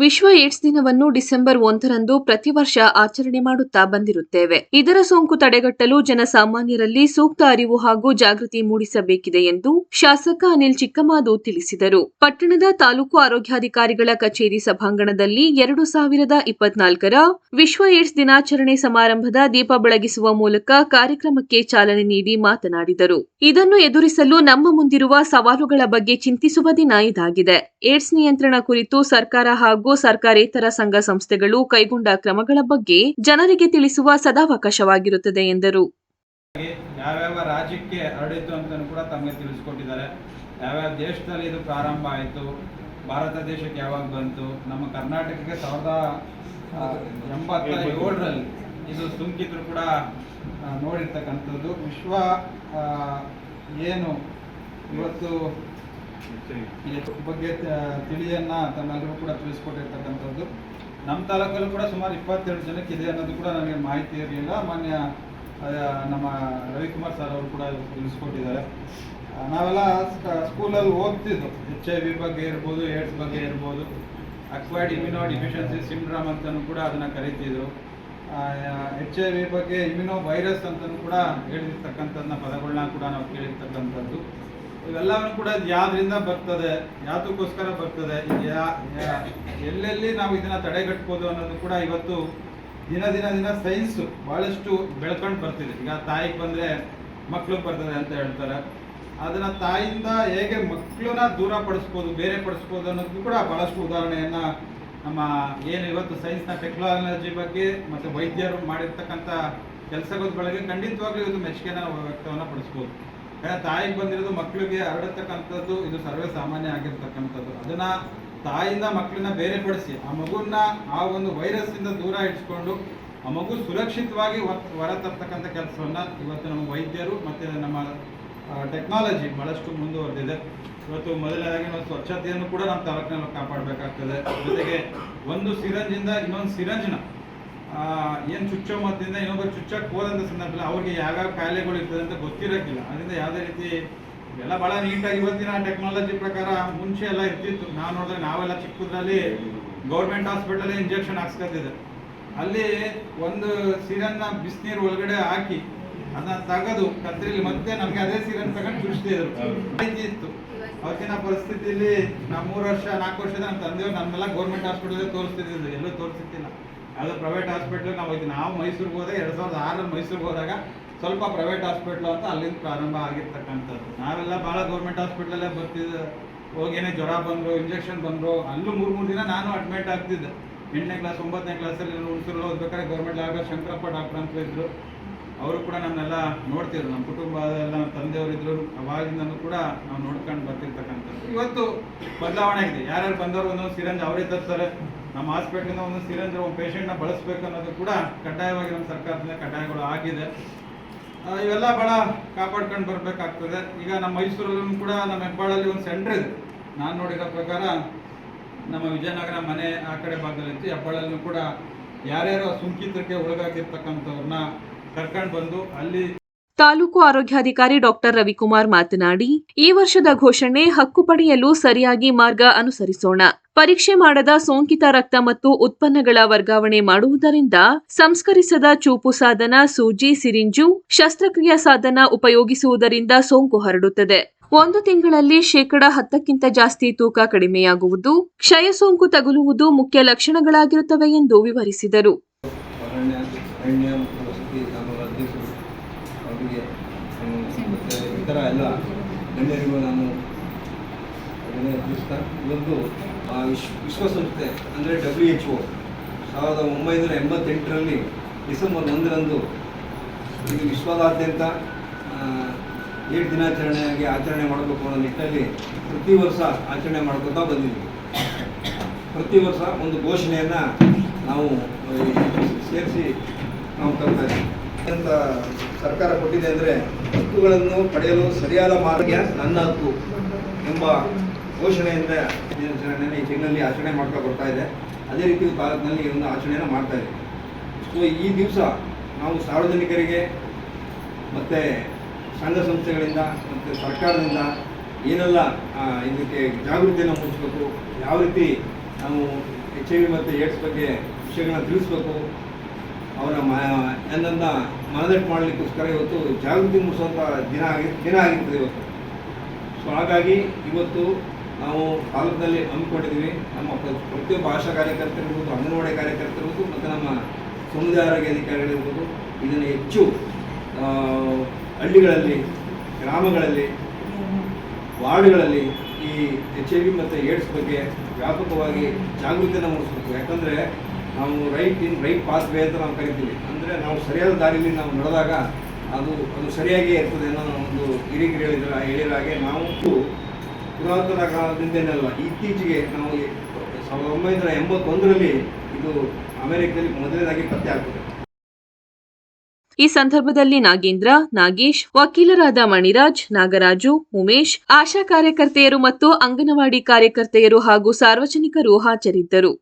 ವಿಶ್ವ ಏಡ್ಸ್ ದಿನವನ್ನು ಡಿಸೆಂಬರ್ ಒಂದರಂದು ಪ್ರತಿ ವರ್ಷ ಆಚರಣೆ ಮಾಡುತ್ತಾ ಬಂದಿರುತ್ತೇವೆ. ಇದರ ಸೋಂಕು ತಡೆಗಟ್ಟಲು ಜನಸಾಮಾನ್ಯರಲ್ಲಿ ಸೂಕ್ತ ಅರಿವು ಹಾಗೂ ಜಾಗೃತಿ ಮೂಡಿಸಬೇಕಿದೆ ಎಂದು ಶಾಸಕ ಅನಿಲ್ ಚಿಕ್ಕಮಾದು ತಿಳಿಸಿದರು. ಪಟ್ಟಣದ ತಾಲೂಕು ಆರೋಗ್ಯಾಧಿಕಾರಿಗಳ ಕಚೇರಿ ಸಭಾಂಗಣದಲ್ಲಿ ಎರಡು ಸಾವಿರದ ಇಪ್ಪತ್ನಾಲ್ಕರ ವಿಶ್ವ ಏಡ್ಸ್ ದಿನಾಚರಣೆ ಸಮಾರಂಭದ ದೀಪ ಬೆಳಗಿಸುವ ಮೂಲಕ ಕಾರ್ಯಕ್ರಮಕ್ಕೆ ಚಾಲನೆ ನೀಡಿ ಮಾತನಾಡಿದರು. ಇದನ್ನು ಎದುರಿಸಲು ನಮ್ಮ ಮುಂದಿರುವ ಸವಾಲುಗಳ ಬಗ್ಗೆ ಚಿಂತಿಸುವ ದಿನ ಇದಾಗಿದೆ. ಏಡ್ಸ್ ನಿಯಂತ್ರಣ ಕುರಿತು ಸರ್ಕಾರ ಹಾಗೂ ಸರ್ಕಾರೇತರ ಸಂಘ ಸಂಸ್ಥೆಗಳು ಕೈಗೊಂಡ ಕ್ರಮಗಳ ಬಗ್ಗೆ ಜನರಿಗೆ ತಿಳಿಸುವ ಸದಾವಕಾಶವಾಗಿರುತ್ತದೆ ಎಂದರು. ಯಾವ್ಯಾವ ರಾಜ್ಯಕ್ಕೆ ಹರಡಿತು ಅಂತಲೂ ಕೂಡ ತಮಗೆ ತಿಳಿಸ್ಕೊಟ್ಟಿದ್ದಾರೆ. ಯಾವ್ಯಾವ ದೇಶದಲ್ಲಿ ಇದು ಪ್ರಾರಂಭ ಆಯಿತು, ಭಾರತ ದೇಶಕ್ಕೆ ಯಾವಾಗ ಬಂತು, ನಮ್ಮ ಕರ್ನಾಟಕಕ್ಕೆ ಸಾವಿರದ ಎಂಬತ್ತ ಏಳರಲ್ಲಿ ಇದು ಸುಂಕಿದ್ರು ಕೂಡ ನೋಡಿರ್ತಕ್ಕಂಥದ್ದು. ವಿಶ್ವ ಏನು ಇವತ್ತು ಬಗ್ಗೆ ತಿಳಿಯನ್ನು ತಮ್ಮೆಲ್ಲರೂ ಕೂಡ ತಿಳಿಸ್ಕೊಟ್ಟಿರ್ತಕ್ಕಂಥದ್ದು. ನಮ್ಮ ತಾಲೂಕಲ್ಲೂ ಕೂಡ ಸುಮಾರು ಇಪ್ಪತ್ತೆರಡು ಜನಕ್ಕೆ ಇದೆ ಅನ್ನೋದು ಕೂಡ ನನಗೆ ಮಾಹಿತಿ ಇರಲಿಲ್ಲ. ಮಾನ್ಯ ನಮ್ಮ ರವಿಕುಮಾರ್ ಸರ್ ಅವರು ಕೂಡ ತಿಳಿಸ್ಕೊಟ್ಟಿದ್ದಾರೆ. ನಾವೆಲ್ಲ ಸ್ಕ- ಸ್ಕೂಲಲ್ಲಿ ಓದ್ತಿದ್ದು. ಎಚ್ ಐ ವಿ ಬಗ್ಗೆ ಇರ್ಬೋದು ಏಡ್ಸ್ ಬಗ್ಗೆ ಇರ್ಬೋದು ಅಕ್ವೈಡ್ ಇಮ್ಯುನೋ ಡಿಫಿಷಿಯನ್ಸಿ ಸಿಂಡ್ರಾಮ್ ಅಂತಲೂ ಕೂಡ ಅದನ್ನು ಕರಿತಿದ್ರು. ಎಚ್ ಐ ವಿ ಬಗ್ಗೆ ಇಮ್ಯುನೋ ವೈರಸ್ ಅಂತಲೂ ಕೂಡ ಹೇಳಿರ್ತಕ್ಕಂಥದ್ದನ್ನ ಪದಗಳನ್ನ ಕೂಡ ನಾವು ಕೇಳಿರ್ತಕ್ಕಂಥದ್ದು. ಇವೆಲ್ಲವನ್ನು ಕೂಡ ಯಾವ್ದ್ರಿಂದ ಬರ್ತದೆ ಯಾತಕ್ಕೋಸ್ಕರ ಬರ್ತದೆ ಎಲ್ಲೆಲ್ಲಿ ನಾವು ಇದನ್ನ ತಡೆಗಟ್ಬೋದು ಅನ್ನೋದು ಕೂಡ ಇವತ್ತು ದಿನ ದಿನ ದಿನ ಸೈನ್ಸ್ ಬಹಳಷ್ಟು ಬೆಳ್ಕೊಂಡು ಬರ್ತಿದೆ. ಈಗ ತಾಯಿಗೆ ಬಂದ್ರೆ ಮಕ್ಕಳು ಬರ್ತದೆ ಅಂತ ಹೇಳ್ತಾರೆ. ಅದನ್ನ ತಾಯಿಯಿಂದ ಹೇಗೆ ಮಕ್ಕಳನ್ನ ದೂರ ಪಡಿಸ್ಬೋದು, ಬೇರೆ ಪಡಿಸ್ಬೋದು ಅನ್ನೋದು ಕೂಡ ಬಹಳಷ್ಟು ಉದಾಹರಣೆಯನ್ನ ನಮ್ಮ ಏನು ಇವತ್ತು ಸೈನ್ಸ್ನ ಟೆಕ್ನಾಲಜಿ ಬಗ್ಗೆ ಮತ್ತೆ ವೈದ್ಯರು ಮಾಡಿರ್ತಕ್ಕಂಥ ಕೆಲಸಗಳ ಬಗ್ಗೆ ಖಂಡಿತವಾಗ್ಲೂ ಇವತ್ತು ಮೆಚ್ಚುಗೆನ ವ್ಯಕ್ತವನ್ನು ಪಡಿಸ್ಬೋದು. ತಾಯಿಗೆ ಬಂದಿರೋದು ಮಕ್ಕಳಿಗೆ ಹರಡತಕ್ಕಂಥದ್ದು, ಇದು ಸರ್ವೇ ಸಾಮಾನ್ಯ ಆಗಿರ್ತಕ್ಕಂಥದ್ದು. ಅದನ್ನ ತಾಯಿಯಿಂದ ಮಕ್ಕಳನ್ನ ಬೇರೆಪಡಿಸಿ ಆ ಮಗುವನ್ನ ಆ ಒಂದು ವೈರಸ್ ಇಂದ ದೂರ ಇಟ್ಕೊಂಡು, ಆ ಮಗು ಸುರಕ್ಷಿತವಾಗಿ ಹೊರ ತರ್ತಕ್ಕಂಥ ಕೆಲಸವನ್ನ ಇವತ್ತು ನಮ್ಮ ವೈದ್ಯರು ಮತ್ತೆ ನಮ್ಮ ಟೆಕ್ನಾಲಜಿ ಬಹಳಷ್ಟು ಮುಂದುವರೆದಿದೆ. ಇವತ್ತು ಮೊದಲನೇದಾಗಿ ನಾವು ಸ್ವಚ್ಛತೆಯನ್ನು ಕೂಡ ನಮ್ಮ ತಾಲೂಕಿನಲ್ಲಿ ಕಾಪಾಡಬೇಕಾಗ್ತದೆ. ಜೊತೆಗೆ ಒಂದು ಸಿರಂಜಿಂದ ಇನ್ನೊಂದು ಸಿರಂಜ್ನ ಏನ್ ಚುಚ್ಚೋ ಮದ್ದಿಂದ ಇನ್ನೊಬ್ಬರು ಚುಚ್ಚಕ್ಕೆ ಹೋದಂತ ಸಂದರ್ಭದಲ್ಲಿ ಅವ್ರಿಗೆ ಯಾವ್ಯಾವ ಕಾಯಿಲೆಗಳು ಇರ್ತದೆ ಅಂತ ಗೊತ್ತಿರಕ್ಕಿಲ್ಲ. ಅದರಿಂದ ಯಾವುದೇ ರೀತಿ ಎಲ್ಲ ಬಹಳ ನೀಟಾಗಿ ಇವತ್ತಿನ ಟೆಕ್ನಾಲಜಿ ಪ್ರಕಾರ ಮುಂಚೆ ಎಲ್ಲ ಇರ್ತಿತ್ತು. ನಾವು ನೋಡಿದ್ರೆ ನಾವೆಲ್ಲ ಚಿಕ್ಕದ್ರಲ್ಲಿ ಗೌರ್ಮೆಂಟ್ ಹಾಸ್ಪಿಟಲ್ ಇಂಜೆಕ್ಷನ್ ಹಾಕ್ಸ್ಕೊತಿದ್ದೆ ಅಲ್ಲಿ ಒಂದು ಸಿರನ್ನ ಬಿಸಿನೀರು ಒಳಗಡೆ ಹಾಕಿ ಅದನ್ನ ತಗದು ಕತ್ರಿಲಿ ಮತ್ತೆ ನಮ್ಗೆ ಅದೇ ಸೀರೆ ತಗೊಂಡು ಬಿಡಿಸ್ತಿದ್ರು. ಇತ್ತು. ಅವತ್ತಿನ ಪರಿಸ್ಥಿತಿಯಲ್ಲಿ ನಾವು ಮೂರು ವರ್ಷ ನಾಲ್ಕು ವರ್ಷದ ನಮ್ಮ ತಂದೆ ನಮ್ಮೆಲ್ಲ ಗೌರ್ಮೆಂಟ್ ಹಾಸ್ಪಿಟಲ್ ತೋರಿಸ್ತಿದ್ರು. ಎಲ್ಲೂ ತೋರಿಸ್ತಿಲ್ಲ ಯಾವುದೋ ಪ್ರೈವೇಟ್ ಹಾಸ್ಪಿಟ್ಲ್ ನಾವು ಹೋಯ್ತು. ನಾವು ಮೈಸೂರಿಗೆ ಹೋದಾಗ ಎರಡು ಸಾವಿರದ ಆರಲ್ಲಿ ಮೈಸೂರಿಗೆ ಹೋದಾಗ ಸ್ವಲ್ಪ ಪ್ರೈವೇಟ್ ಹಾಸ್ಪಿಟ್ಲು ಅಂತ ಅಲ್ಲಿಂದ ಪ್ರಾರಂಭ ಆಗಿರ್ತಕ್ಕಂಥದ್ದು. ನಾವೆಲ್ಲ ಭಾಳ ಗೌರ್ಮೆಂಟ್ ಹಾಸ್ಪಿಟ್ಲಲ್ಲೇ ಬರ್ತಿದ್ದೆ. ಹೋಗೇನೆ ಜ್ವರ ಬಂದರು ಇಂಜೆಕ್ಷನ್ ಬಂದರು. ಅಲ್ಲೂ ಮೂರು ಮೂರು ದಿನ ನಾನು ಅಡ್ಮಿಟ್ ಆಗ್ತಿದ್ದೆ. ಎಂಟನೇ ಕ್ಲಾಸ್ ಒಂಬತ್ತನೇ ಕ್ಲಾಸಲ್ಲಿ ಹುಣಸೂರಲ್ಲಿ ಓದ್ಬೇಕಾದ್ರೆ ಗೌರ್ಮೆಂಟ್ ಆಗ ಶಂಕರಪ್ಪ ಡಾಕ್ಟರ್ ಅಂತ ಇದ್ರು. ಅವರು ಕೂಡ ನನ್ನೆಲ್ಲ ನೋಡ್ತಿದ್ರು. ನಮ್ಮ ಕುಟುಂಬ ಎಲ್ಲ ನಮ್ಮ ತಂದೆಯವರಿದ್ರು, ಅವಾಗಿಂದನೂ ಕೂಡ ನಾವು ನೋಡ್ಕೊಂಡು ಬರ್ತಿರ್ತಕ್ಕಂಥದ್ದು. ಇವತ್ತು ಬದಲಾವಣೆ ಆಗಿದೆ. ಯಾರ್ಯಾರು ಬಂದವರು ಒಂದೊಂದು ಸಿರಂಜ್ ಅವರೇ ತರ್ತಾರೆ. ನಮ್ಮ ಹಾಸ್ಪಿಟ್ಲಿಂದ ಒಂದು ಸಿರಂಜ್ ಒಂದು ಪೇಷೆಂಟ್ನ ಬಳಸಬೇಕು ಅನ್ನೋದು ಕೂಡ ಕಡ್ಡಾಯವಾಗಿ ನಮ್ಮ ಸರ್ಕಾರದಿಂದ ಕಡ್ಡಾಯಗಳು ಆಗಿದೆ. ಇವೆಲ್ಲ ಭಾಳ ಕಾಪಾಡ್ಕೊಂಡು ಬರಬೇಕಾಗ್ತದೆ. ಈಗ ನಮ್ಮ ಮೈಸೂರಲ್ಲೂ ಕೂಡ ನಮ್ಮ ಹೆಬ್ಬಾಳಲ್ಲಿ ಒಂದು ಸೆಂಟ್ರ್ ಇದೆ. ನಾನು ನೋಡಿರೋ ಪ್ರಕಾರ ನಮ್ಮ ವಿಜಯನಗರ ಮನೆ ಆ ಕಡೆ ಭಾಗದಲ್ಲಿ ಹೆಬ್ಬಾಳಲ್ಲೂ ಕೂಡ ಯಾರ್ಯಾರು ಸೋಂಕಿತರಿಗೆ ಒಳಗಾಗಿರ್ತಕ್ಕಂಥವ್ರನ್ನ ಕರ್ಕೊಂಡು ಬಂದು ಅಲ್ಲಿ ತಾಲೂಕು ಆರೋಗ್ಯಾಧಿಕಾರಿ ಡಾಕ್ಟರ್ ರವಿಕುಮಾರ್ ಮಾತನಾಡಿ, ಈ ವರ್ಷದ ಘೋಷಣೆ ಹಕ್ಕು ಪಡೆಯಲು ಸರಿಯಾಗಿ ಮಾರ್ಗ ಅನುಸರಿಸೋಣ. ಪರೀಕ್ಷೆ ಮಾಡದ ಸೋಂಕಿತ ರಕ್ತ ಮತ್ತು ಉತ್ಪನ್ನಗಳ ವರ್ಗಾವಣೆ ಮಾಡುವುದರಿಂದ ಸಂಸ್ಕರಿಸದ ಚೂಪು ಸಾಧನ, ಸೂಜಿ, ಸಿರಿಂಜು, ಶಸ್ತ್ರಕ್ರಿಯಾ ಸಾಧನ ಉಪಯೋಗಿಸುವುದರಿಂದ ಸೋಂಕು ಹರಡುತ್ತದೆ. ಒಂದು ತಿಂಗಳಲ್ಲಿ ಶೇಕಡ ಹತ್ತಕ್ಕಿಂತ ಜಾಸ್ತಿ ತೂಕ ಕಡಿಮೆಯಾಗುವುದು, ಕ್ಷಯ ಸೋಂಕು ತಗುಲುವುದು ಮುಖ್ಯ ಲಕ್ಷಣಗಳಾಗಿರುತ್ತವೆ ಎಂದು ವಿವರಿಸಿದರು. ಅವರಿಗೆ ಈ ಇತರ ಎಲ್ಲ ಗಣ್ಯರಿಗೂ ನಾನು ತಿಳಿಸ್ತಾ ಇವತ್ತು ಆ ವಿಶ್ವ ವಿಶ್ವಸಂಸ್ಥೆ, ಅಂದರೆ ಡಬ್ಲ್ಯೂ ಎಚ್ ಒ ಸಾವಿರದ ಒಂಬೈನೂರ ಎಂಬತ್ತೆಂಟರಲ್ಲಿ ಡಿಸೆಂಬರ್ ಒಂದರಂದು ಇದು ವಿಶ್ವದಾದ್ಯಂತ ಏಳು ದಿನಾಚರಣೆಯಾಗಿ ಆಚರಣೆ ಮಾಡಬೇಕು ಅನ್ನೋ ನಿಟ್ಟಿನಲ್ಲಿ ಪ್ರತಿ ವರ್ಷ ಆಚರಣೆ ಮಾಡ್ಕೊತಾ ಬಂದಿದ್ವಿ ಪ್ರತಿ ವರ್ಷ ಒಂದು ಘೋಷಣೆಯನ್ನು ನಾವು ಸೇರಿಸಿ ನಾವು ತರ್ತಾ ಇದ್ದೀವಿ. ಅಂತ ಸರ್ಕಾರ ಕೊಟ್ಟಿದೆ ಅಂದರೆ ಹಕ್ಕುಗಳನ್ನು ಪಡೆಯಲು ಸರಿಯಾದ ಮಾರ್ಗ ನನ್ನ ಹಕ್ಕು ಎಂಬ ಘೋಷಣೆಯಿಂದ ಈ ತಿಂಗಳಲ್ಲಿ ಆಚರಣೆ ಮಾಡ್ತಾ ಬರ್ತಾ ಇದೆ. ಅದೇ ರೀತಿ ಈ ಒಂದು ಆಚರಣೆಯನ್ನು ಮಾಡ್ತಾ ಇದೆ. ಸೊ ಈ ದಿವಸ ನಾವು ಸಾರ್ವಜನಿಕರಿಗೆ ಮತ್ತು ಸಂಘ ಸಂಸ್ಥೆಗಳಿಂದ ಮತ್ತು ಸರ್ಕಾರದಿಂದ ಏನೆಲ್ಲ ಇದಕ್ಕೆ ಜಾಗೃತಿಯನ್ನು ಮೂಡಿಸಬೇಕು, ಯಾವ ರೀತಿ ನಾವು ಎಚ್ ಐ ವಿ ಮತ್ತು ಏಡ್ಸ್ ಬಗ್ಗೆ ವಿಷಯಗಳನ್ನ ತಿಳಿಸ್ಬೇಕು ಏನನ್ನ ಮನದಟ್ಟು ಮಾಡಲಿಕ್ಕೋಸ್ಕರ ಇವತ್ತು ಜಾಗೃತಿ ಮೂಡಿಸುವಂಥ ದಿನ ಆಗಿ, ದಿನ ಆಗಿರ್ತದೆ ಇವತ್ತು. ಸೊ ಹಾಗಾಗಿ ಇವತ್ತು ನಾವು ತಾಲೂಕಿನಲ್ಲಿ ಹಮ್ಮಿಕೊಂಡಿದ್ದೀವಿ. ನಮ್ಮ ಪ್ರ- ಪ್ರತಿಯೊಬ್ಬ ಆಶಾ ಕಾರ್ಯಕರ್ತರಿರ್ಬೋದು ಅಂಗನವಾಡಿ ಕಾರ್ಯಕರ್ತರಿರ್ಬೋದು ಮತ್ತು ನಮ್ಮ ಸಮುದಾಯ ಆರೋಗ್ಯ ಅಧಿಕಾರಿಗಳಿರ್ಬೋದು ಇದನ್ನು ಹೆಚ್ಚು ಹಳ್ಳಿಗಳಲ್ಲಿ, ಗ್ರಾಮಗಳಲ್ಲಿ, ವಾರ್ಡ್ಗಳಲ್ಲಿ ಈ ಎಚ್ ಐ ವಿ ಮತ್ತು ಏಡ್ಸ್ ಬಗ್ಗೆ ವ್ಯಾಪಕವಾಗಿ ಜಾಗೃತಿಯನ್ನು ಮೂಡಿಸಬೇಕು. ಯಾಕಂದರೆ ನಾವು right in right pass way ಅಂತ ನಾವು ಕರಿತೀವಿ. ಅಂದರೆ ನಾವು ಸರಿಯಾದ ದಾರಿಯಲ್ಲಿ ನಾವು ನಡೆದಾಗ ಅದು ಅದು ಸರಿಯಾಗಿಯೇ ಇರ್ತದೆ ಅನ್ನೋ ಒಂದು ಹಿರಿಗಿರಿ ಹೇಳಿದ ಹೇಳಿದ ಹಾಗೆ ನಾವು ಪುರಾತನ ಕಾಲದಿಂದೇನಲ್ಲ ಇತ್ತೀಚೆಗೆ ನಾವು ಸಾವಿರದ ಒಂಬೈನೂರ ಎಂಬತ್ತೊಂದರಲ್ಲಿ ಇದು ಅಮೆರಿಕದಲ್ಲಿ ಮೊದಲನೇದಾಗಿ ಪತ್ತೆ ಆಗ್ತದೆ. ಈ ಸಂದರ್ಭದಲ್ಲಿ ನಾಗೇಂದ್ರ, ನಾಗೇಶ್, ವಕೀಲರಾದ ಮಣಿರಾಜ್, ನಾಗರಾಜು, ಉಮೇಶ್, ಆಶಾ ಕಾರ್ಯಕರ್ತೆಯರು ಮತ್ತು ಅಂಗನವಾಡಿ ಕಾರ್ಯಕರ್ತೆಯರು ಹಾಗೂ ಸಾರ್ವಜನಿಕರು ಹಾಜರಿದ್ದರು.